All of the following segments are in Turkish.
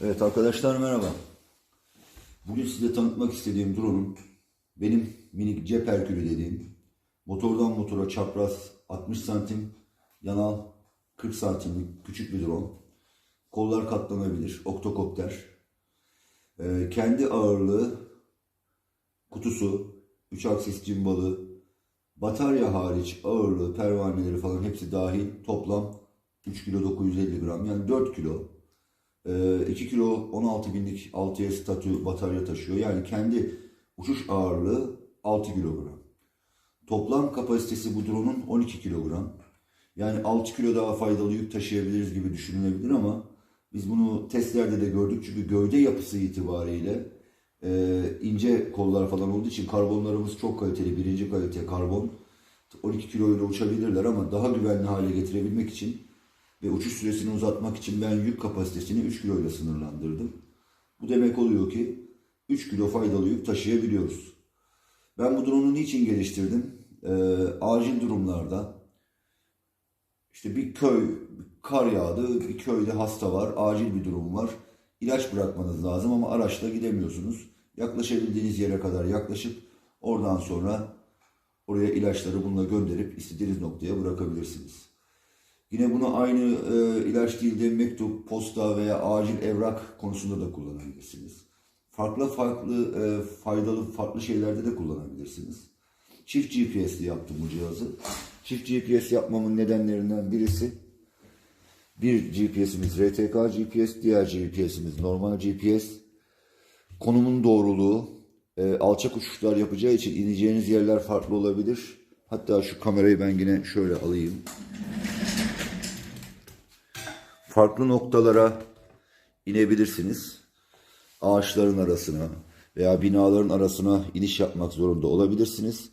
Evet arkadaşlar merhaba. Bugün size tanıtmak istediğim drone'un benim minik cep herkülü dediğim motordan motora çapraz 60 santim yanal 40 santimlik küçük bir drone. Kollar katlanabilir, oktokopter. Ee, kendi ağırlığı kutusu, 3 aksis cimbalı, batarya hariç ağırlığı, pervaneleri falan hepsi dahil toplam 3 kilo 950 gram yani 4 kilo. Ee, 2 kilo 16 binlik 6'ya statü batarya taşıyor. Yani kendi uçuş ağırlığı 6 kilogram. Toplam kapasitesi bu drone'un 12 kilogram. Yani 6 kilo daha faydalı yük taşıyabiliriz gibi düşünülebilir ama biz bunu testlerde de gördük. Çünkü gövde yapısı itibariyle e, ince kollar falan olduğu için karbonlarımız çok kaliteli. Birinci kalite karbon. 12 kiloyla uçabilirler ama daha güvenli hale getirebilmek için ve uçuş süresini uzatmak için ben yük kapasitesini 3 kiloyla sınırlandırdım. Bu demek oluyor ki 3 kilo faydalı yük taşıyabiliyoruz. Ben bu drone'u niçin geliştirdim? Ee, acil durumlarda işte bir köy, kar yağdı, bir köyde hasta var, acil bir durum var. İlaç bırakmanız lazım ama araçla gidemiyorsunuz. Yaklaşabildiğiniz yere kadar yaklaşıp oradan sonra oraya ilaçları bununla gönderip istediğiniz noktaya bırakabilirsiniz. Yine bunu aynı e, ilaç değil de mektup, posta veya acil evrak konusunda da kullanabilirsiniz. Farklı farklı e, faydalı farklı şeylerde de kullanabilirsiniz. Çift GPS'li yaptım bu cihazı. Çift GPS yapmamın nedenlerinden birisi bir GPS'imiz RTK GPS, diğer GPS'imiz normal GPS. Konumun doğruluğu, e, alçak uçuşlar yapacağı için ineceğiniz yerler farklı olabilir. Hatta şu kamerayı ben yine şöyle alayım farklı noktalara inebilirsiniz. Ağaçların arasına veya binaların arasına iniş yapmak zorunda olabilirsiniz.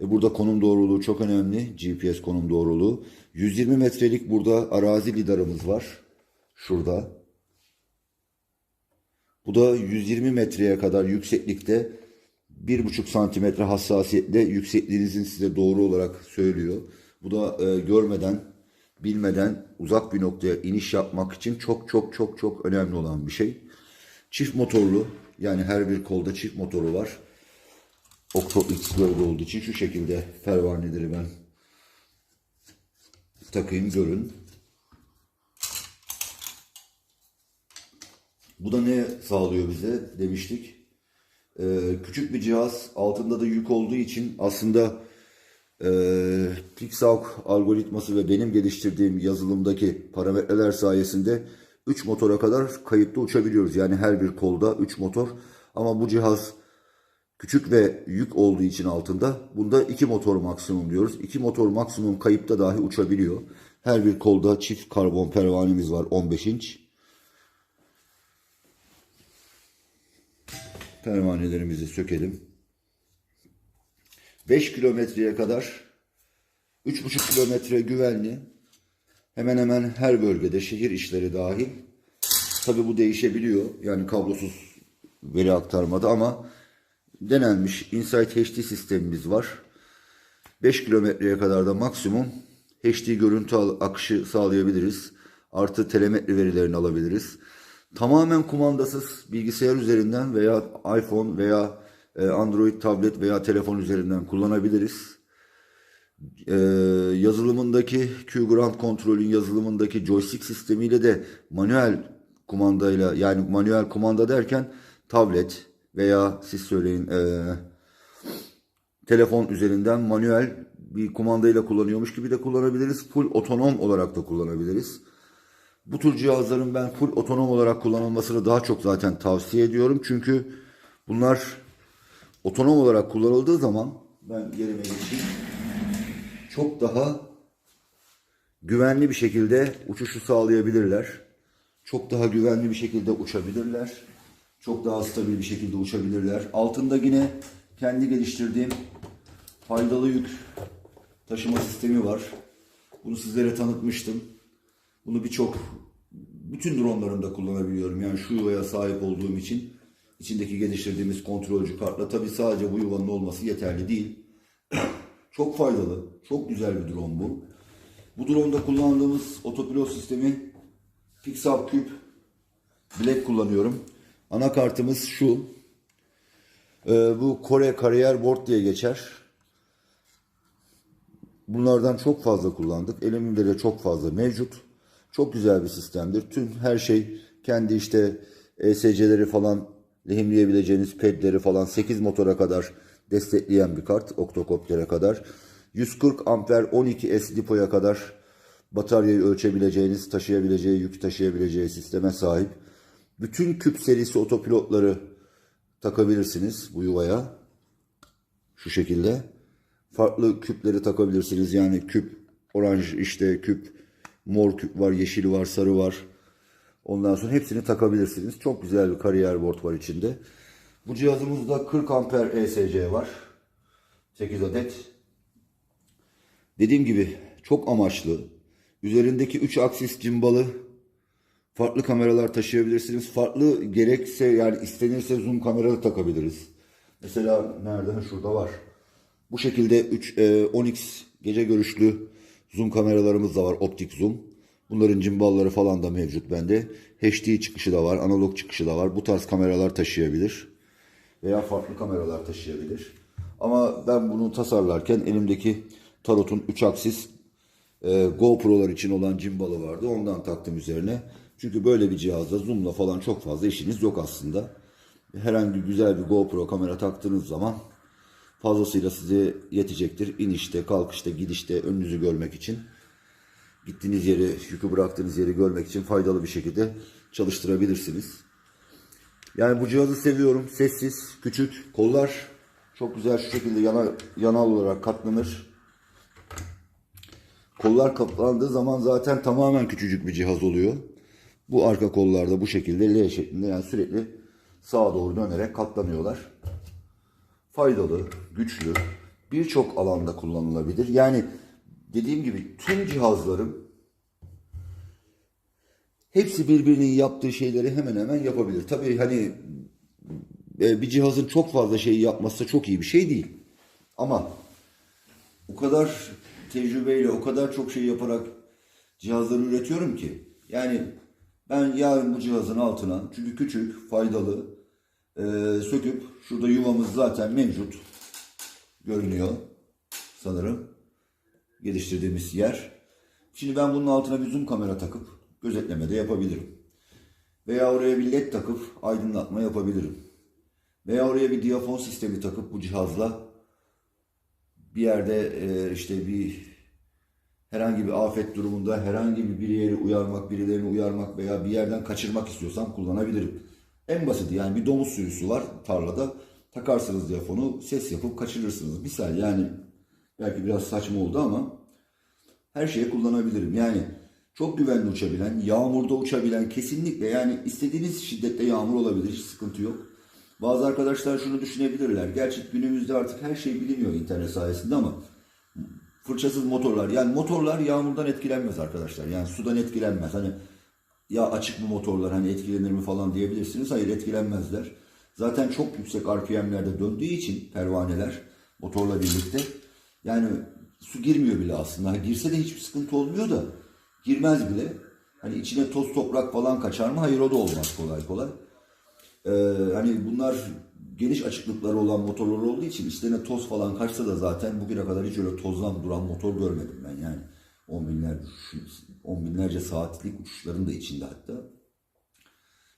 Ve burada konum doğruluğu çok önemli. GPS konum doğruluğu. 120 metrelik burada arazi lidarımız var. Şurada. Bu da 120 metreye kadar yükseklikte 1,5 santimetre hassasiyetle yüksekliğinizin size doğru olarak söylüyor. Bu da e, görmeden bilmeden uzak bir noktaya iniş yapmak için çok çok çok çok önemli olan bir şey. Çift motorlu yani her bir kolda çift motoru var. Octo X gövde olduğu için şu şekilde pervaneleri ben takayım görün. Bu da ne sağlıyor bize demiştik. Ee, küçük bir cihaz altında da yük olduğu için aslında e, PixAug algoritması ve benim geliştirdiğim yazılımdaki parametreler sayesinde 3 motora kadar kayıtlı uçabiliyoruz. Yani her bir kolda 3 motor ama bu cihaz küçük ve yük olduğu için altında bunda 2 motor maksimum diyoruz. 2 motor maksimum kayıpta dahi uçabiliyor. Her bir kolda çift karbon pervanemiz var 15 inç. Pervanelerimizi sökelim. 5 kilometreye kadar 3,5 kilometre güvenli. Hemen hemen her bölgede şehir işleri dahil. Tabi bu değişebiliyor. Yani kablosuz veri aktarmada ama denenmiş Insight HD sistemimiz var. 5 kilometreye kadar da maksimum HD görüntü akışı sağlayabiliriz. Artı telemetri verilerini alabiliriz. Tamamen kumandasız bilgisayar üzerinden veya iPhone veya Android tablet veya telefon üzerinden kullanabiliriz. Ee, yazılımındaki Q-Grant kontrolün yazılımındaki joystick sistemiyle de manuel kumandayla yani manuel kumanda derken tablet veya siz söyleyin e, telefon üzerinden manuel bir kumandayla kullanıyormuş gibi de kullanabiliriz. Full otonom olarak da kullanabiliriz. Bu tür cihazların ben full otonom olarak kullanılmasını daha çok zaten tavsiye ediyorum. Çünkü bunlar otonom olarak kullanıldığı zaman ben yerime geçeyim çok daha güvenli bir şekilde uçuşu sağlayabilirler. Çok daha güvenli bir şekilde uçabilirler. Çok daha stabil bir şekilde uçabilirler. Altında yine kendi geliştirdiğim faydalı yük taşıma sistemi var. Bunu sizlere tanıtmıştım. Bunu birçok bütün dronlarımda kullanabiliyorum. Yani şu yuvaya sahip olduğum için içindeki geliştirdiğimiz kontrolcü kartla tabi sadece bu yuvanın olması yeterli değil. Çok faydalı, çok güzel bir drone bu. Bu drone'da kullandığımız otopilot sistemi Pixar Cube Black kullanıyorum. Anakartımız şu. Ee, bu Kore Kariyer Board diye geçer. Bunlardan çok fazla kullandık. Elimde de çok fazla mevcut. Çok güzel bir sistemdir. Tüm her şey kendi işte ESC'leri falan lehimleyebileceğiniz pedleri falan 8 motora kadar destekleyen bir kart. Octocopter'e kadar. 140 amper 12 S lipoya kadar bataryayı ölçebileceğiniz, taşıyabileceği, yük taşıyabileceği sisteme sahip. Bütün küp serisi otopilotları takabilirsiniz bu yuvaya. Şu şekilde. Farklı küpleri takabilirsiniz. Yani küp oranj işte küp mor küp var, yeşili var, sarı var. Ondan sonra hepsini takabilirsiniz. Çok güzel bir kariyer board var içinde. Bu cihazımızda 40 amper ESC var. 8 adet. Dediğim gibi çok amaçlı. Üzerindeki 3 aksis cimbalı farklı kameralar taşıyabilirsiniz. Farklı gerekse yani istenirse zoom kamera takabiliriz. Mesela nerede? Şurada var. Bu şekilde 3 e, 10x gece görüşlü zoom kameralarımız da var. Optik zoom. Bunların cimbalları falan da mevcut bende. HD çıkışı da var. Analog çıkışı da var. Bu tarz kameralar taşıyabilir. Veya farklı kameralar taşıyabilir. Ama ben bunu tasarlarken elimdeki Tarot'un 3 aksis e, GoPro'lar için olan cimbalı vardı. Ondan taktım üzerine. Çünkü böyle bir cihazda zoom'la falan çok fazla işiniz yok aslında. Herhangi güzel bir GoPro kamera taktığınız zaman fazlasıyla size yetecektir. İnişte, kalkışta, gidişte önünüzü görmek için. Gittiğiniz yeri, yükü bıraktığınız yeri görmek için faydalı bir şekilde çalıştırabilirsiniz. Yani bu cihazı seviyorum. Sessiz, küçük, kollar çok güzel şu şekilde yana, yanal olarak katlanır. Kollar kaplandığı zaman zaten tamamen küçücük bir cihaz oluyor. Bu arka kollarda bu şekilde L şeklinde yani sürekli sağa doğru dönerek katlanıyorlar. Faydalı, güçlü, birçok alanda kullanılabilir. Yani dediğim gibi tüm cihazlarım hepsi birbirinin yaptığı şeyleri hemen hemen yapabilir. Tabii hani e, bir cihazın çok fazla şeyi yapması çok iyi bir şey değil. Ama o kadar tecrübeyle o kadar çok şey yaparak cihazları üretiyorum ki. Yani ben yarın bu cihazın altına çünkü küçük, faydalı e, söküp şurada yuvamız zaten mevcut görünüyor sanırım geliştirdiğimiz yer. Şimdi ben bunun altına bir zoom kamera takıp gözetleme de yapabilirim. Veya oraya bir led takıp aydınlatma yapabilirim. Veya oraya bir diyafon sistemi takıp bu cihazla bir yerde e, işte bir herhangi bir afet durumunda herhangi bir bir yeri uyarmak, birilerini uyarmak veya bir yerden kaçırmak istiyorsam kullanabilirim. En basiti yani bir domuz sürüsü var tarlada takarsınız diyafonu ses yapıp kaçırırsınız. Misal yani belki biraz saçma oldu ama her şeye kullanabilirim. Yani çok güvenli uçabilen, yağmurda uçabilen kesinlikle yani istediğiniz şiddette yağmur olabilir hiç sıkıntı yok. Bazı arkadaşlar şunu düşünebilirler. Gerçi günümüzde artık her şey biliniyor internet sayesinde ama fırçasız motorlar. Yani motorlar yağmurdan etkilenmez arkadaşlar. Yani sudan etkilenmez. Hani ya açık mı motorlar hani etkilenir mi falan diyebilirsiniz. Hayır etkilenmezler. Zaten çok yüksek RPM'lerde döndüğü için pervaneler motorla birlikte yani su girmiyor bile aslında. Hani girse de hiçbir sıkıntı olmuyor da girmez bile. Hani içine toz toprak falan kaçar mı? Hayır o da olmaz kolay kolay. Ee, hani bunlar geniş açıklıkları olan motorlar olduğu için içlerine toz falan kaçsa da zaten bugüne kadar hiç öyle tozdan duran motor görmedim ben yani. On binlerce, on binlerce saatlik uçuşların da içinde hatta.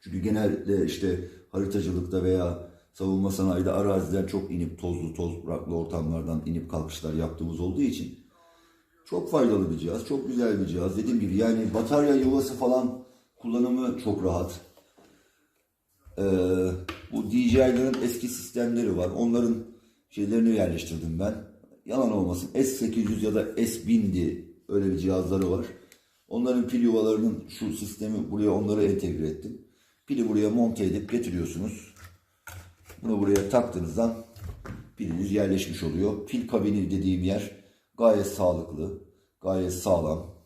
Çünkü genelde işte haritacılıkta veya savunma sanayide araziden çok inip tozlu topraklı ortamlardan inip kalkışlar yaptığımız olduğu için çok faydalı bir cihaz, çok güzel bir cihaz. Dediğim gibi yani batarya yuvası falan kullanımı çok rahat. Ee, bu DJI'lerin eski sistemleri var. Onların şeylerini yerleştirdim ben. Yalan olmasın S800 ya da S1000'di öyle bir cihazları var. Onların pil yuvalarının şu sistemi buraya onları entegre ettim. Pili buraya monte edip getiriyorsunuz. Bunu buraya taktığınızdan piliniz yerleşmiş oluyor. Pil kabini dediğim yer gayet sağlıklı, gayet sağlam.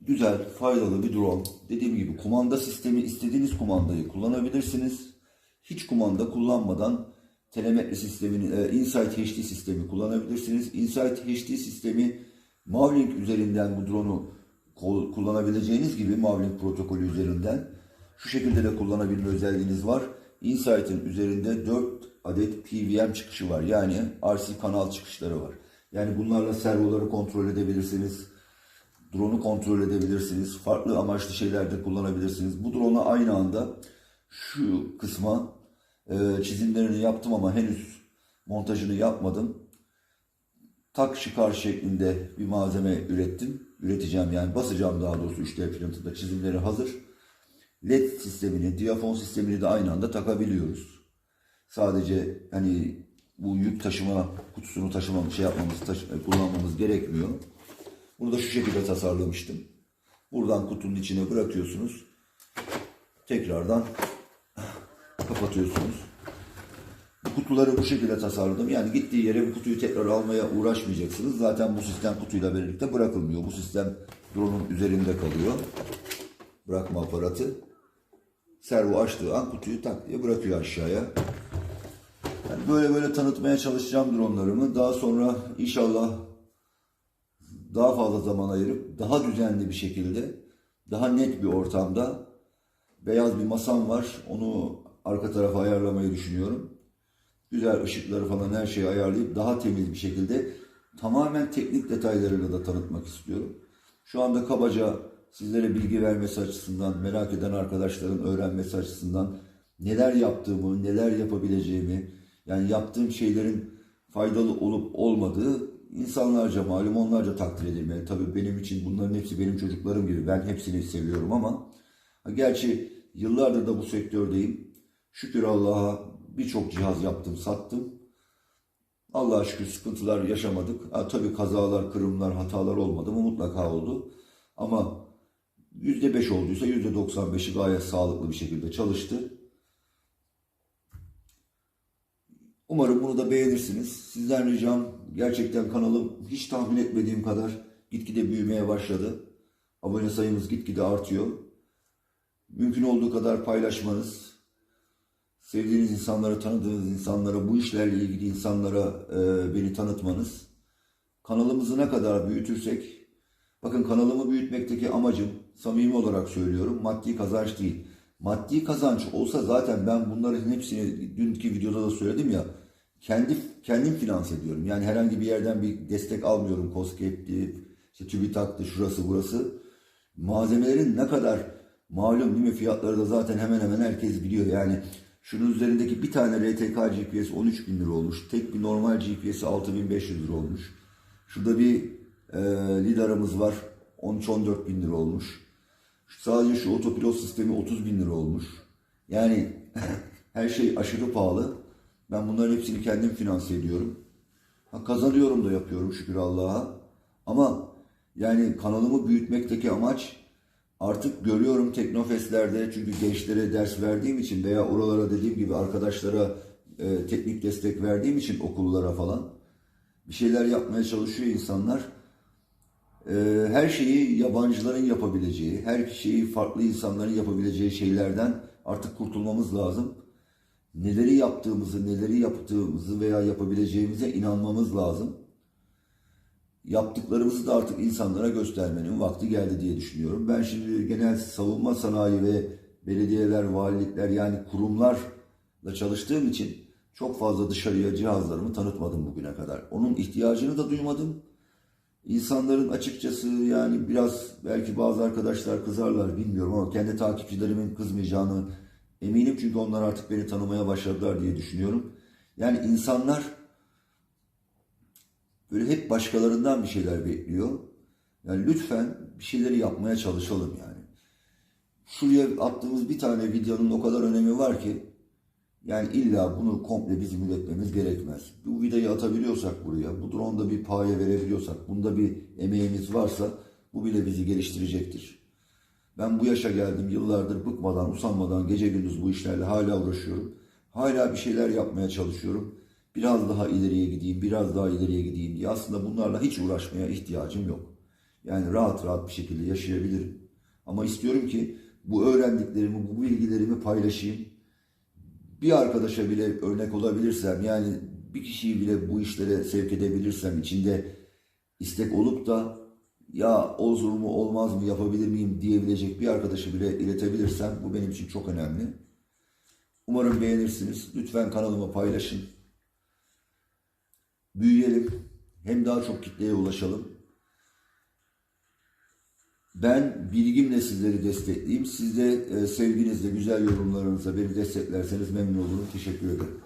Güzel, faydalı bir drone. Dediğim gibi kumanda sistemi istediğiniz kumandayı kullanabilirsiniz. Hiç kumanda kullanmadan telemetri sistemini, e, Insight HD sistemi kullanabilirsiniz. Insight HD sistemi Mavlink üzerinden bu drone'u kullanabileceğiniz gibi Mavlink protokolü üzerinden şu şekilde de kullanabilme özelliğiniz var. Insight'ın üzerinde 4 adet PWM çıkışı var. Yani RC kanal çıkışları var. Yani bunlarla servoları kontrol edebilirsiniz. Drone'u kontrol edebilirsiniz. Farklı amaçlı şeylerde kullanabilirsiniz. Bu drone'a aynı anda şu kısma e, çizimlerini yaptım ama henüz montajını yapmadım. Tak çıkar şeklinde bir malzeme ürettim. Üreteceğim yani basacağım daha doğrusu 3D printer'da çizimleri hazır. LED sistemini, diyafon sistemini de aynı anda takabiliyoruz. Sadece hani bu yük taşıma kutusunu taşımamız, şey yapmamız, taşı- kullanmamız gerekmiyor. Bunu da şu şekilde tasarlamıştım. Buradan kutunun içine bırakıyorsunuz. Tekrardan kapatıyorsunuz. Bu kutuları bu şekilde tasarladım. Yani gittiği yere bu kutuyu tekrar almaya uğraşmayacaksınız. Zaten bu sistem kutuyla birlikte bırakılmıyor. Bu sistem drone'un üzerinde kalıyor. Bırakma aparatı. Servo açtığı an kutuyu tak diye bırakıyor aşağıya. Yani böyle böyle tanıtmaya çalışacağım dronlarımı. Daha sonra inşallah daha fazla zaman ayırıp daha düzenli bir şekilde, daha net bir ortamda beyaz bir masam var. Onu arka tarafa ayarlamayı düşünüyorum. Güzel ışıkları falan her şeyi ayarlayıp daha temiz bir şekilde tamamen teknik detaylarıyla da tanıtmak istiyorum. Şu anda kabaca sizlere bilgi vermesi açısından, merak eden arkadaşların öğrenmesi açısından neler yaptığımı, neler yapabileceğimi, yani yaptığım şeylerin faydalı olup olmadığı insanlarca malum, onlarca takdir edilmeli. Tabii benim için bunların hepsi benim çocuklarım gibi. Ben hepsini seviyorum ama gerçi yıllardır da bu sektördeyim. Şükür Allah'a birçok cihaz yaptım, sattım. Allah'a şükür sıkıntılar yaşamadık. Ha, tabii kazalar, kırımlar, hatalar olmadı mı mutlaka oldu. Ama %5 olduysa %95'i gayet sağlıklı bir şekilde çalıştı. Umarım bunu da beğenirsiniz. Sizden ricam gerçekten kanalım hiç tahmin etmediğim kadar gitgide büyümeye başladı. Abone sayımız gitgide artıyor. Mümkün olduğu kadar paylaşmanız, sevdiğiniz insanlara, tanıdığınız insanlara, bu işlerle ilgili insanlara e, beni tanıtmanız, kanalımızı ne kadar büyütürsek, bakın kanalımı büyütmekteki amacım, samimi olarak söylüyorum, maddi kazanç değil. Maddi kazanç olsa zaten ben bunların hepsini dünkü videoda da söyledim ya, kendi kendim finanse ediyorum. Yani herhangi bir yerden bir destek almıyorum. Koskep'ti, işte TÜBİTAK'tı, şurası burası. Malzemelerin ne kadar malum değil mi fiyatları da zaten hemen hemen herkes biliyor. Yani şunun üzerindeki bir tane RTK GPS 13 bin lira olmuş. Tek bir normal GPS 6500 lira olmuş. Şurada bir e, lidarımız var. 13-14 bin lira olmuş. Sadece şu otopilot sistemi 30 bin lira olmuş. Yani her şey aşırı pahalı. Ben bunların hepsini kendim finanse ediyorum. Ha, kazanıyorum da yapıyorum şükür Allah'a. Ama yani kanalımı büyütmekteki amaç artık görüyorum Teknofest'lerde çünkü gençlere ders verdiğim için veya oralara dediğim gibi arkadaşlara e, teknik destek verdiğim için okullara falan bir şeyler yapmaya çalışıyor insanlar. Ee, her şeyi yabancıların yapabileceği, her şeyi farklı insanların yapabileceği şeylerden artık kurtulmamız lazım. Neleri yaptığımızı, neleri yaptığımızı veya yapabileceğimize inanmamız lazım. Yaptıklarımızı da artık insanlara göstermenin vakti geldi diye düşünüyorum. Ben şimdi genel savunma sanayi ve belediyeler, valilikler yani kurumlarla çalıştığım için çok fazla dışarıya cihazlarımı tanıtmadım bugüne kadar. Onun ihtiyacını da duymadım. İnsanların açıkçası yani biraz belki bazı arkadaşlar kızarlar bilmiyorum ama kendi takipçilerimin kızmayacağını eminim çünkü onlar artık beni tanımaya başladılar diye düşünüyorum. Yani insanlar böyle hep başkalarından bir şeyler bekliyor. Yani lütfen bir şeyleri yapmaya çalışalım yani. Şuraya attığımız bir tane videonun o kadar önemi var ki yani illa bunu komple bizim üretmemiz gerekmez. Bu vidayı atabiliyorsak buraya, bu drone'da bir paye verebiliyorsak, bunda bir emeğimiz varsa bu bile bizi geliştirecektir. Ben bu yaşa geldim yıllardır bıkmadan, usanmadan gece gündüz bu işlerle hala uğraşıyorum. Hala bir şeyler yapmaya çalışıyorum. Biraz daha ileriye gideyim, biraz daha ileriye gideyim diye. Aslında bunlarla hiç uğraşmaya ihtiyacım yok. Yani rahat rahat bir şekilde yaşayabilirim. Ama istiyorum ki bu öğrendiklerimi, bu bilgilerimi paylaşayım bir arkadaşa bile örnek olabilirsem yani bir kişiyi bile bu işlere sevk edebilirsem içinde istek olup da ya olur mu olmaz mı yapabilir miyim diyebilecek bir arkadaşı bile iletebilirsem bu benim için çok önemli. Umarım beğenirsiniz. Lütfen kanalıma paylaşın. Büyüyelim. Hem daha çok kitleye ulaşalım. Ben bilgimle sizleri destekleyeyim. Siz de e, sevginizle, güzel yorumlarınızla beni desteklerseniz memnun olurum. Teşekkür ederim.